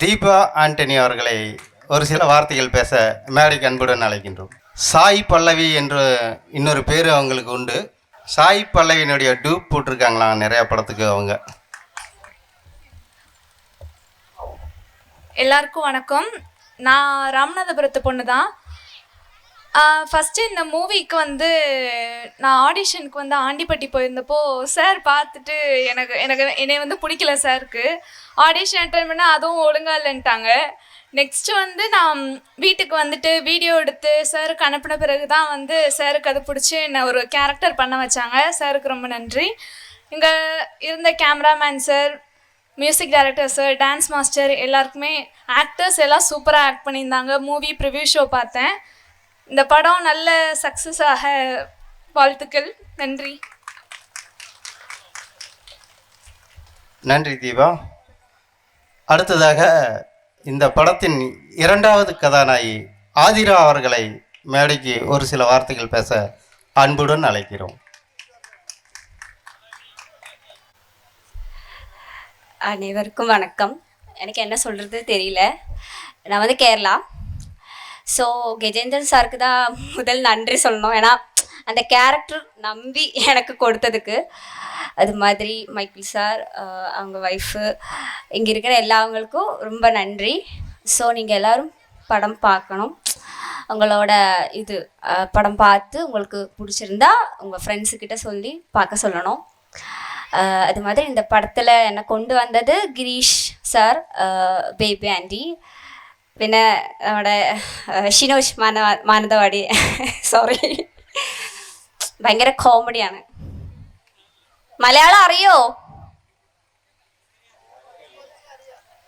தீபா ஆண்டனி அவர்களை ஒரு சில வார்த்தைகள் பேச மேடைக்கு அன்புடன் அழைக்கின்றோம். சாய் பல்லவி என்று இன்னொரு பேர் அவங்களுக்கு உண்டு. சாய் பல்லவியினுடைய டூப் போட்டிருக்காங்களாம் நிறையா படத்துக்கு அவங்க. எல்லாருக்கும் வணக்கம். நான் ராமநாதபுரத்து பொண்ணு தான் ஃபஸ்ட்டு இந்த மூவிக்கு வந்து நான் ஆடிஷனுக்கு வந்து ஆண்டிப்பட்டி போயிருந்தப்போ சார் பார்த்துட்டு எனக்கு எனக்கு என்னை வந்து பிடிக்கல சாருக்கு ஆடிஷன் அட்டன் பண்ணால் அதுவும் ஒழுங்கா இல்லைன்ட்டாங்க. நெக்ஸ்ட்டு வந்து நான் வீட்டுக்கு வந்துட்டு வீடியோ எடுத்து சாருக்கு அனுப்பின பிறகு தான் வந்து சாருக்கு அது பிடிச்சி என்னை ஒரு கேரக்டர் பண்ண வச்சாங்க. சாருக்கு ரொம்ப நன்றி. இங்கே இருந்த cameraman sir music director sir dance master எல்லாருக்குமே ஆக்டர்ஸ் எல்லாம் சூப்பராக ஆக்ட் பண்ணியிருந்தாங்க. மூவி ப்ரிவ்யூ ஷோ பார்த்தேன். இந்த படம் நல்ல சக்ஸஸ் ஆக வாழ்த்துக்கள். நன்றி. நன்றி தீபா. அடுத்ததாக இந்த படத்தின் இரண்டாவது கதாநாயகி ஆதிரா அவர்களை மேடைக்கு ஒரு சில வார்த்தைகள் பேச அன்புடன் அழைக்கிறோம். அனைவருக்கும் வணக்கம். எனக்கு என்ன சொல்கிறது தெரியல. நான் வந்து கேரளா. ஸோ கஜேந்திரன் சாருக்கு தான் முதல் நன்றி சொல்லணும். ஏன்னா அந்த கேரக்டர் நம்பி எனக்கு கொடுத்ததுக்கு. அது மாதிரி மைக்கிள் சார் அவங்க ஒய்ஃபு இங்கே இருக்கிற எல்லாவங்களுக்கும் ரொம்ப நன்றி. ஸோ நீங்கள் எல்லோரும் படம் பார்க்கணும். உங்களோட இது படம் பார்த்து உங்களுக்கு பிடிச்சிருந்தா உங்கள் ஃப்ரெண்ட்ஸுக்கிட்ட சொல்லி பார்க்க சொல்லணும். அது மாதிரி இந்த படத்தில் என்னை கொண்டு வந்தது கிரீஷ் சார் பேபி ஆண்டி പിന്നെ നമ്മുടെ ആഹ് ഷിനോഷ് മാന മാനന്തവാടി സോറി ഭയങ്കര കോമഡിയാണ് മലയാളം അറിയോ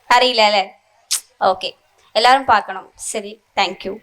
അറിയില്ല അല്ലേ ഓക്കെ എല്ലാവരും பார்க்கணும் சரி தேங்க்யூ